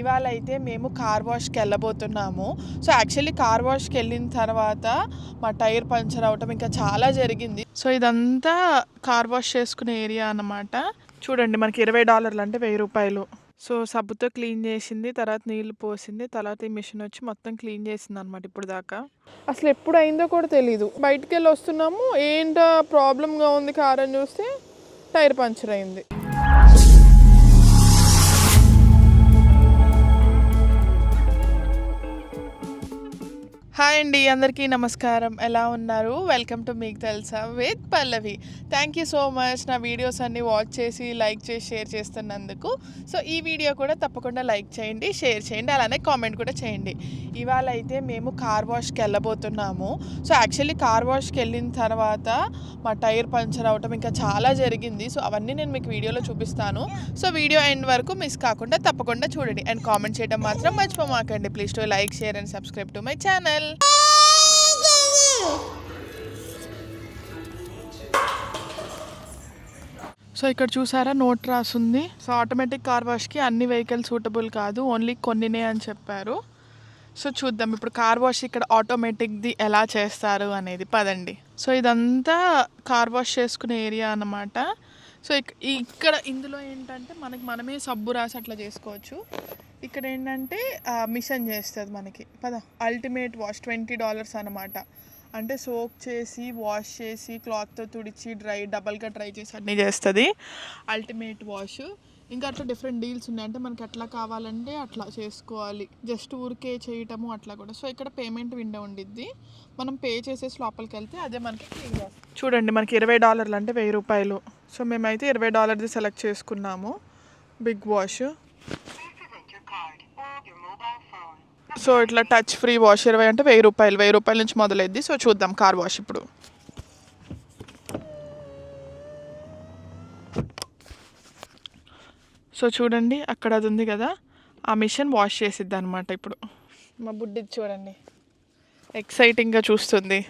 ఇవాళ అయితే మేము కార్ వాష్కి వెళ్ళబోతున్నాము సో యాక్చువల్లీ కార్ వాష్కి వెళ్ళిన తర్వాత మా టైర్ పంచర్ అవటం ఇంకా చాలా జరిగింది. సో ఇదంతా కార్ వాష్ చేసుకునే ఏరియా అన్నమాట. చూడండి మనకి ఇరవై డాలర్లు అంటే వెయ్యి రూపాయలు. సో సబ్బుతో క్లీన్ చేసింది తర్వాత నీళ్ళు పోసింది తర్వాత ఈ మిషన్ వచ్చి మొత్తం క్లీన్ చేసింది అనమాట ఇప్పుడు దాకా. అసలు ఎప్పుడు అయిందో కూడా తెలీదు. బయటికి వెళ్ళి వస్తున్నాము ఏంటో ప్రాబ్లంగా ఉంది కార్ అని చూస్తే టైర్ పంచర్ అయింది. హాయ్ అండి అందరికీ నమస్కారం. ఎలా ఉన్నారు? వెల్కమ్ టు మీకు తెలుసా with Pallavi. Thank you so much నా వీడియోస్ అన్నీ వాచ్ చేసి లైక్ చేసి షేర్ చేస్తున్నందుకు. సో ఈ వీడియో కూడా తప్పకుండా లైక్ చేయండి షేర్ చేయండి అలానే కామెంట్ కూడా చేయండి. ఇవాళ అయితే మేము కార్ వాష్కి వెళ్ళబోతున్నాము. సో యాక్చువల్లీ కార్ వాష్కి వెళ్ళిన తర్వాత మా టైర్ పంచర్ అవటం ఇంకా చాలా జరిగింది. సో అవన్నీ నేను మీకు వీడియోలో చూపిస్తాను. సో వీడియో ఎండ్ వరకు మిస్ కాకుండా తప్పకుండా చూడండి. అండ్ కామెంట్ చేయడం మాత్రం మర్చిపోమాకండి. Please to like share and subscribe to my channel. So ఇక్కడ చూసారా నోట్ రాసుంది. సో ఆటోమేటిక్ కార్ వాష్కి అన్ని వెహికల్ సూటబుల్ కాదు ఓన్లీ కొన్నినే అని చెప్పారు. సో చూద్దాం ఇప్పుడు కార్ వాష్ ఇక్కడ ఆటోమేటిక్ది ఎలా చేస్తారు అనేది పదండి. సో ఇదంతా కార్ వాష్ చేసుకునే ఏరియా అన్నమాట. సో ఇక్కడ ఇందులో ఏంటంటే మనకి మనమే సబ్బు రాసి అట్లా చేసుకోవచ్చు. ఇక్కడ ఏంటంటే మిషన్ చేస్తుంది మనకి. పద. అల్టిమేట్ వాష్ ట్వంటీ డాలర్స్ అనమాట అంటే సోక్ చేసి వాష్ చేసి క్లాత్తో తుడిచి డ్రై డబల్గా డ్రై చేసి అన్నీ చేస్తుంది. అల్టిమేట్ వాష్ ఇంకా అట్లా డిఫరెంట్ డీల్స్ ఉన్నాయి. అంటే మనకి ఎట్లా కావాలంటే అట్లా చేసుకోవాలి. జస్ట్ ఊరికే చేయటము అట్లా కూడా. సో ఇక్కడ పేమెంట్ విండో ఉండిద్ది. మనం పే చేసేసి లోపలికి వెళ్తే అదే మనకి క్లీన్ చూడండి మనకి ఇరవై డాలర్లు అంటే వెయ్యి రూపాయలు. సో మేమైతే ఇరవై డాలర్ది సెలెక్ట్ చేసుకున్నాము. Big wash. సో ఇట్లా టచ్ ఫ్రీ వాష్ ఇరవై అంటే వెయ్యి రూపాయలు వెయ్యి రూపాయల నుంచి మొదలైద్ది. సో చూద్దాం కార్ వాష్ ఇప్పుడు. సో చూడండి అక్కడ అది ఉంది కదా. ఆ మిషన్ వాష్ చేసిద్ది అనమాట ఇప్పుడు. మా బుడ్డి చూడండి. ఎక్సైటింగ్గా చూస్తుంది.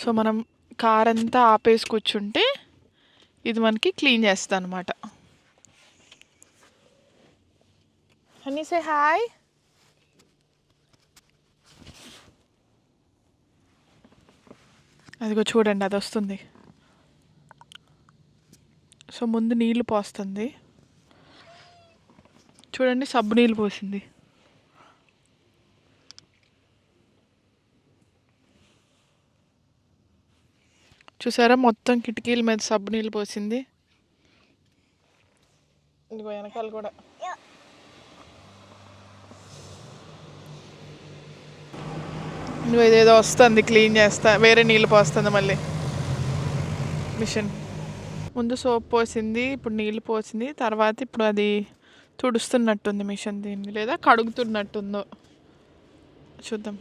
సో మనం కార్ అంతా ఆపేసి కూర్చుంటే ఇది మనకి క్లీన్ చేస్తుంది అనమాట హనీ say హాయ్ అదిగో చూడండి అది వస్తుంది. సో ముందు నీళ్ళు పోస్తుంది. చూడండి సబ్బు నీళ్ళు పోసింది. చూసారా మొత్తం కిటికీల మీద సబ్బు నీళ్ళు పోసింది. ఇదిగో వెనకాల కూడా. నువ్వు ఇదేదో వస్తుంది క్లీన్ చేస్తా వేరే నీళ్ళు పోస్తుంది మళ్ళీ. మిషన్. ముందు సోప్ పోసింది ఇప్పుడు నీళ్ళు పోసింది తర్వాత ఇప్పుడు అది తుడుస్తున్నట్టుంది మిషన్ దీన్ని లేదా కడుగుతున్నట్టుందో. చూద్దాం.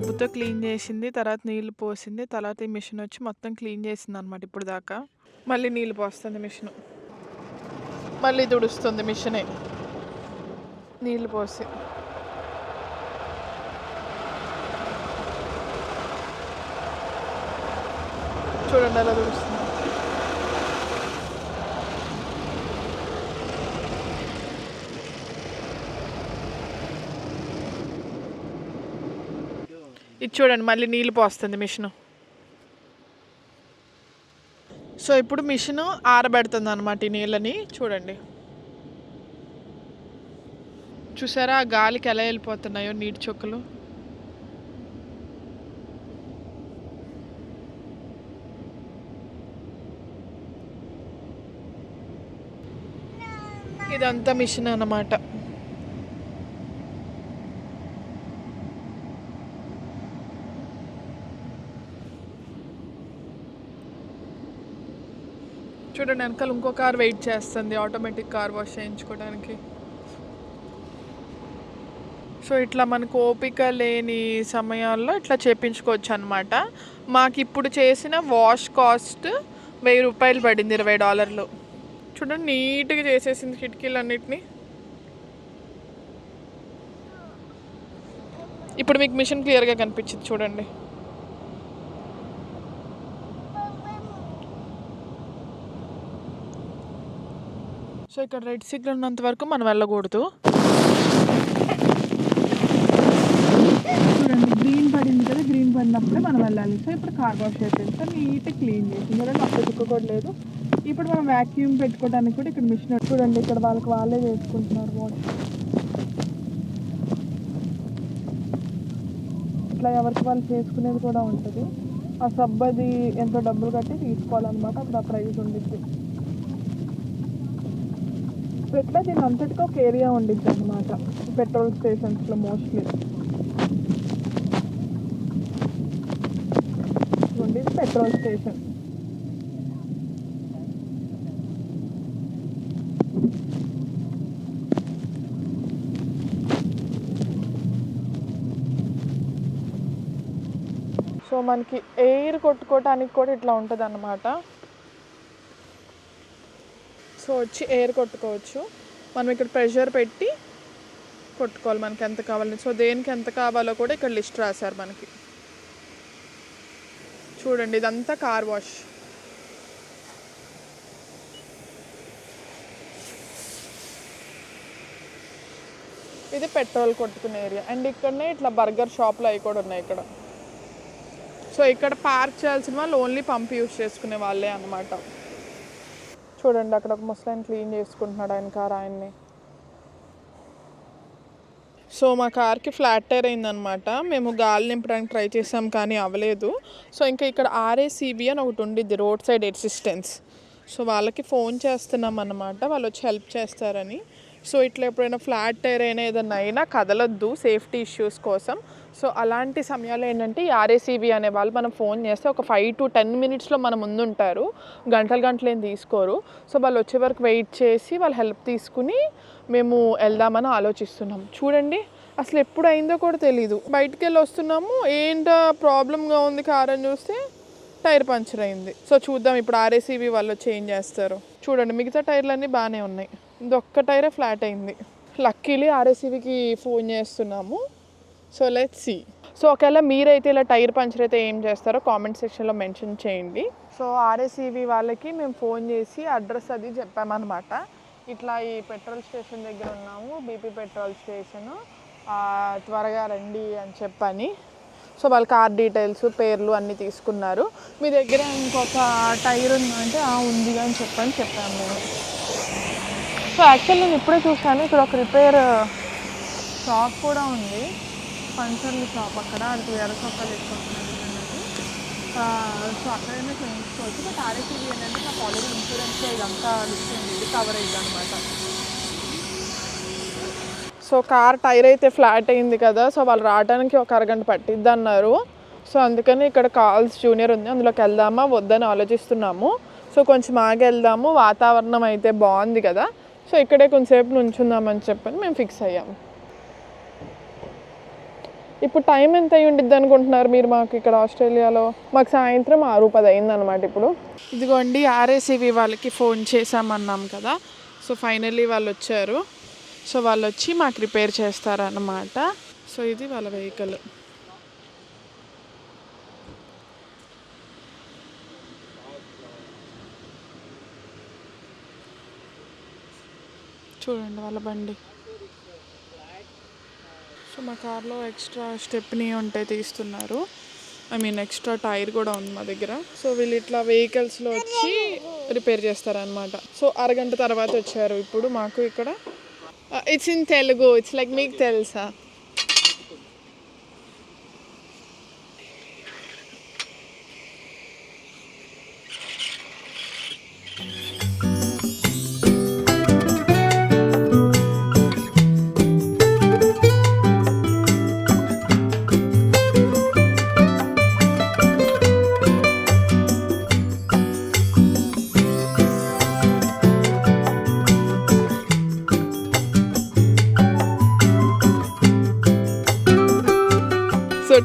సబ్బుతో క్లీన్ చేసింది తర్వాత నీళ్ళు పోసింది తర్వాత ఈ మిషన్ వచ్చి మొత్తం క్లీన్ చేసింది అనమాట ఇప్పుడు దాకా. మళ్ళీ నీళ్ళు పోస్తుంది మిషన్. మళ్ళీ తుడుస్తుంది మిషనే. నీళ్ళు పోసి. చూడండి అలా దుడుస్తుంది ఇది చూడండి మళ్ళీ నీళ్ళు పోస్తుంది మిషన్. సో ఇప్పుడు మిషన్ ఆరబెడుతుంది అనమాట ఈ నీళ్ళని. చూడండి. చూసారా ఆ గాలికి ఎలా వెళ్ళిపోతున్నాయో నీటి చుక్కలు? ఇదంతా మిషన్ అన్నమాట. చూడండి వెనకాల ఇంకో కార్ వెయిట్ చేస్తుంది ఆటోమేటిక్ కార్ వాష్ చేయించుకోవడానికి. సో ఇట్లా మనకు ఓపిక లేని సమయాల్లో ఇట్లా చేపించుకోవచ్చు అనమాట మాకు ఇప్పుడు చేసిన వాష్ కాస్ట్ వెయ్యి రూపాయలు పడింది ఇరవై డాలర్లు. చూడండి నీట్గా చేసేసింది కిటికీలన్నిటిని. ఇప్పుడు మీకు మిషన్ క్లియర్గా కనిపించింది చూడండి. సో ఇక్కడ రెడ్ సిగ్నల్ ఉన్నంత వరకు మనం వెళ్ళకూడదు. చూడండి గ్రీన్ పడింది కదా గ్రీన్ పడినప్పుడే మనం వెళ్ళాలి. సో ఇప్పుడు కార్ వాష్ అయిపోయింది నీట్ నీట్గా క్లీన్ చేసింది చూడండి అప్పుడు చుక్క లేదు. ఇప్పుడు మనం వ్యాక్యూమ్ పెట్టుకోవడానికి కూడా ఇక్కడ మిషన్ చూడండి ఇక్కడ వాళ్ళకి వాళ్ళే చేసుకుంటున్నారు వాష్. ఇట్లా ఎవరికి వాళ్ళు చేసుకునేది కూడా ఉంటుంది. ఆ సబ్ అది ఎంతో డబ్బులు కట్టి తీసుకోవాలన్నమాట. అప్పుడు ఆ ప్రైజ్ ఉండిద్ది. ఎట్లా దీని అంతటికి ఒక ఏరియా ఉండిద్ది అనమాట పెట్రోల్ స్టేషన్స్లో మోస్ట్లీ ఉండేది పెట్రోల్ స్టేషన్ సో మనకి ఎయిర్ కొట్టుకోవటానికి కూడా ఇట్లా ఉంటుంది అన్నమాట సో వచ్చి ఎయిర్ కొట్టుకోవచ్చు. మనం ఇక్కడ ప్రెషర్ పెట్టి కొట్టుకోవాలి మనకి ఎంత కావాలని. సో దేనికి ఎంత కావాలో కూడా ఇక్కడ లిస్ట్ రాశారు మనకి. చూడండి ఇదంతా కార్ వాష్ ఇది పెట్రోల్ కొట్టుకునే ఏరియా అండ్ ఇక్కడనే ఇట్లా బర్గర్ షాప్లు అవి కూడా ఉన్నాయి ఇక్కడ. సో ఇక్కడ పార్క్ చేయాల్సిన వాళ్ళు ఓన్లీ పంప్ యూస్ చేసుకునే వాళ్ళే అన్నమాట. చూడండి అక్కడ ఒక ముసలాయన క్లీన్ చేసుకుంటున్నాడు ఆయన కార్ ఆయన్ని. సో మా కార్కి ఫ్లాట్ టైర్ అయిందనమాట మేము గాలి నింపడానికి ట్రై చేసాం కానీ అవ్వలేదు. సో ఇంకా ఇక్కడ ఆర్ఏసీబీ అని ఒకటి ఉండిద్ది రోడ్ సైడ్ అసిస్టెన్స్ సో వాళ్ళకి ఫోన్ చేస్తున్నాం అన్నమాట వాళ్ళు వచ్చి హెల్ప్ చేస్తారని. సో ఇట్లా ఎప్పుడైనా ఫ్లాట్ టైర్ అయినా ఏదైనా అయినా కదలొద్దు సేఫ్టీ ఇష్యూస్ కోసం. సో అలాంటి సమయాల్లో ఏంటంటే ఆర్ఏసీబీ అనే వాళ్ళు మనం ఫోన్ చేస్తే ఒక ఫైవ్ టు టెన్ మినిట్స్లో మన ముందు ఉంటారు గంటలు గంటలు ఏం తీసుకోరు. సో వాళ్ళు వచ్చే వరకు వెయిట్ చేసి వాళ్ళు హెల్ప్ తీసుకుని మేము వెళ్దామని ఆలోచిస్తున్నాం. చూడండి అసలు ఎప్పుడు అయిందో కూడా తెలీదు. బయటికి వెళ్ళి వస్తున్నాము ఏంటో ప్రాబ్లంగా ఉంది కార్ అని చూస్తే టైర్ పంచర్ అయింది. సో చూద్దాం ఇప్పుడు ఆర్ఏసీబీ వాళ్ళు చేంజ్ చేస్తారు. చూడండి మిగతా టైర్లన్నీ బాగానే ఉన్నాయి. ఇది ఒక్క టైరే ఫ్లాట్ అయింది లక్కీలీ ఆర్ఏసీబీకి ఫోన్ చేస్తున్నాము. సో లెట్ సి సో ఒకవేళ మీరైతే ఇలా టైర్ పంచర్ అయితే ఏం చేస్తారో కామెంట్ సెక్షన్లో మెన్షన్ చేయండి. సో ఆర్ఎస్ఈవి వాళ్ళకి మేము ఫోన్ చేసి అడ్రస్ అది చెప్పామన్నమాట. ఇట్లా ఈ పెట్రోల్ స్టేషన్ దగ్గర ఉన్నాము బీపీ పెట్రోల్ స్టేషను. త్వరగా రండి అని చెప్పని. సో వాళ్ళ కార్ డీటెయిల్స్ పేర్లు అన్నీ తీసుకున్నారు. మీ దగ్గర ఇంకొక టైర్ ఉందంటే "ఆ, ఉంది అని చెప్పని చెప్పాము మేము. సో యాక్చువల్లీ నేను ఇప్పుడే చూసాను ఇక్కడ ఒక రిపేర్ షాప్ uh, కూడా ఉంది. పంచర్ల షాప్ అక్కడ. అది వేరే చొక్కాలు ఎక్కువస్తున్నాయి సో అక్కడైనా చేయించుకోవచ్చు. బట్ ఆర్ఎస్సీబీ ఏంటంటే నాకు ఆల్రెడీ ఇన్సూరెన్స్ ఇదంతా లిస్ట్ ఇది కవర్ అయింది అనమాట సో కార్ టైర్ అయితే ఫ్లాట్ అయింది కదా. సో వాళ్ళు రావడానికి ఒక అరగంట పట్టిద్ది అన్నారు సో అందుకని ఇక్కడ కాల్స్ జూనియర్ ఉంది. అందులోకి వెళ్దామా? వద్దని ఆలోచిస్తున్నాము. సో కొంచెం ఆగి వెళ్దాము. వాతావరణం అయితే బాగుంది కదా. సో ఇక్కడే కొంచెంసేపు నుంచుందామని చెప్పని మేము ఫిక్స్ అయ్యాము ఇప్పుడు టైం ఎంత అయి ఉండిద్ది అనుకుంటున్నారు మీరు మాకు ఇక్కడ ఆస్ట్రేలియాలో? మాకు సాయంత్రం ఆరు పది అయింది అనమాట ఇప్పుడు. ఇదిగోండి ఆర్ఏసీవి వాళ్ళకి ఫోన్ చేసామన్నాం కదా. సో ఫైనల్లీ వాళ్ళు వచ్చారు. సో వాళ్ళు వచ్చి మాకు రిపేర్ చేస్తారన్నమాట. సో ఇది వాళ్ళ వెహికల్. చూడండి వాళ్ళ బండి. సో మా కార్లో ఎక్స్ట్రా స్టెప్ని ఉంటే తీస్తున్నారు. ఐ మీన్ ఎక్స్ట్రా టైర్ కూడా ఉంది మా దగ్గర. సో వీళ్ళు ఇట్లా వెహికల్స్లో వచ్చి రిపేర్ చేస్తారనమాట సో అరగంట తర్వాత వచ్చారు ఇప్పుడు మాకు ఇక్కడ. It's in Telugu it's like మీకు తెలుసా?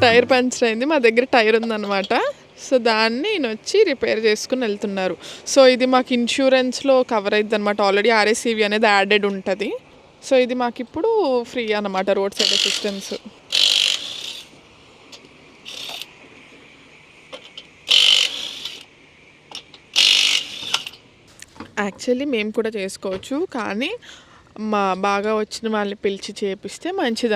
టైర్ పంచర్ అయింది మా దగ్గర టైర్ ఉందన్నమాట. సో దాన్ని నేను వచ్చి రిపేర్ చేసుకుని వెళ్తున్నారు. సో ఇది మాకు ఇన్సూరెన్స్లో కవర్ అయింది అనమాట ఆల్రెడీ ఆర్ఎస్సీవీ అనేది యాడెడ్ ఉంటుంది. సో ఇది మాకు ఇప్పుడు ఫ్రీ అన్నమాట రోడ్ సైడ్ అసిస్టెన్స్. యాక్చువల్లీ మేము కూడా చేసుకోవచ్చు కానీ మా బాగా వచ్చిన వాళ్ళని పిలిచి చేపిస్తే మంచిది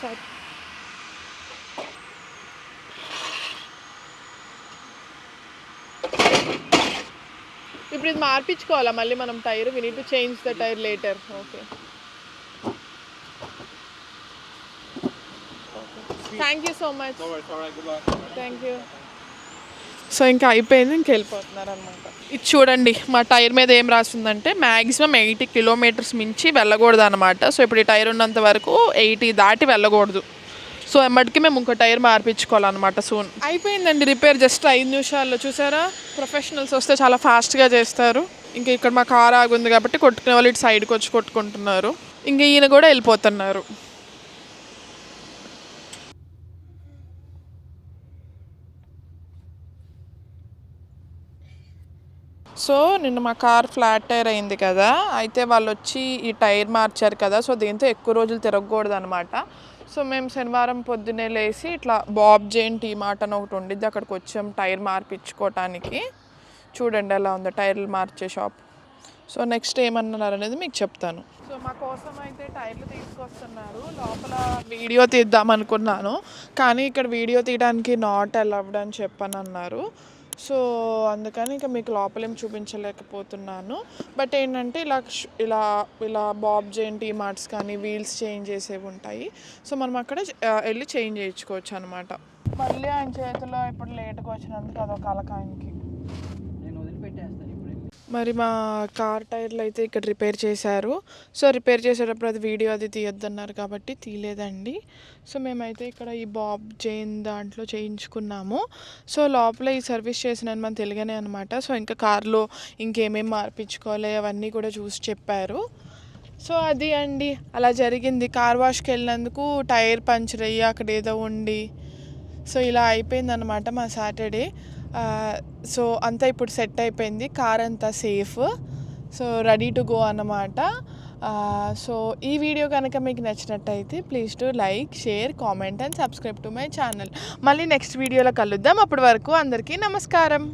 అనమాట ఇప్పుడు ఇది మార్పించుకోవాలా? మళ్ళీ మనం tyre we need to change the tyre later okay thank you so much thank you so ఇంకా అయిపోయింది ఇంక వెళ్ళిపోతున్నారు అనమాట ఇది చూడండి మా టైర్ మీద ఏం రాసిందంటే మ్యాక్సిమం ఎయిటీ కిలోమీటర్స్ మించి వెళ్ళకూడదు అనమాట సో ఇప్పుడు ఈ టైర్ ఉన్నంత వరకు ఎయిటీ దాటి వెళ్ళకూడదు. సో ఎమ్మటికి మేము ఇంకో టైర్ మార్పించుకోవాలన్నమాట సూన్ అయిపోయిందండి రిపేర్ జస్ట్ ఐదు నిమిషాల్లో. చూసారా? ప్రొఫెషనల్స్ వస్తే చాలా ఫాస్ట్గా చేస్తారు. ఇంకా ఇక్కడ మా కార్ ఆగుంది కాబట్టి కొట్టుకునే వాళ్ళు ఇటు సైడ్కి వచ్చి కొట్టుకుంటున్నారు. ఇంకా ఈయన కూడా వెళ్ళిపోతున్నారు. సో నిన్న మా కార్ ఫ్లాట్ టైర్ అయింది కదా అయితే వాళ్ళు వచ్చి ఈ టైర్ మార్చారు కదా సో దీంతో ఎక్కువ రోజులు తిరగకూడదు అనమాట సో మేము శనివారం పొద్దున్నే లేచి ఇట్లా బాబ్ జైన్ టీ మార్ట్ అని ఒకటి ఉండిద్ది అక్కడికి వచ్చాం టైర్ మార్పించుకోవటానికి చూడండి ఎలా ఉందో టైర్లు మార్చే షాప్. సో నెక్స్ట్ ఏమన్నారు అనేది మీకు చెప్తాను. సో మా కోసం అయితే టైర్లు తీసుకొస్తున్నారు లోపల వీడియో తీద్దాం అనుకున్నాను కానీ ఇక్కడ వీడియో తీయడానికి నాట్ అలౌడ్ అని చెప్పని అన్నారు సో అందుకని ఇంకా మీకు లోపలేం చూపించలేకపోతున్నాను. బట్ ఏంటంటే ఇలా ఇలా ఇలా బాబ్ జైన్ టీ మార్ట్స్ కానీ వీల్స్ చేంజ్ చేసేవి ఉంటాయి. సో మనం అక్కడ వెళ్ళి చేంజ్ చేయించుకోవచ్చు అనమాట మళ్ళీ ఆయన చేతిలో ఇప్పుడు లేట్గా వచ్చినందుకు అదొక అలకాయనికి ఆయనకి నేను వదిలిపెట్టేస్తాను ఇప్పుడు వెళ్ళి. మరి మా కార్ టైర్లు అయితే ఇక్కడ రిపేర్ చేశారు. సో రిపేర్ చేసేటప్పుడు అది వీడియో అది తీయొద్దన్నారు కాబట్టి తీయలేదండి. సో మేమైతే ఇక్కడ ఈ బాబ్ జైన్ దాంట్లో చేయించుకున్నాము. సో లోపల ఈ సర్వీస్ చేసిన మన తెలుగనే అనమాట. సో ఇంకా కార్లో ఇంకేమేమి మార్పించుకోవాలి అవన్నీ కూడా చూసి చెప్పారు. సో అది అండి. అలా జరిగింది. కార్ వాష్కి వెళ్ళినందుకు టైర్ పంచర్ అయ్యి అక్కడ ఏదో ఉండి సో ఇలా అయిపోయిందనమాట మా సాటర్డే. సో అంతా ఇప్పుడు సెట్ అయిపోయింది. కార్ అంతా safe. So ready to go అన్నమాట. సో ఈ వీడియో కనుక మీకు నచ్చినట్టయితే please to like share comment and subscribe to my channel. మళ్ళీ నెక్స్ట్ వీడియోలో కలుద్దాం. అప్పటి వరకు అందరికీ నమస్కారం.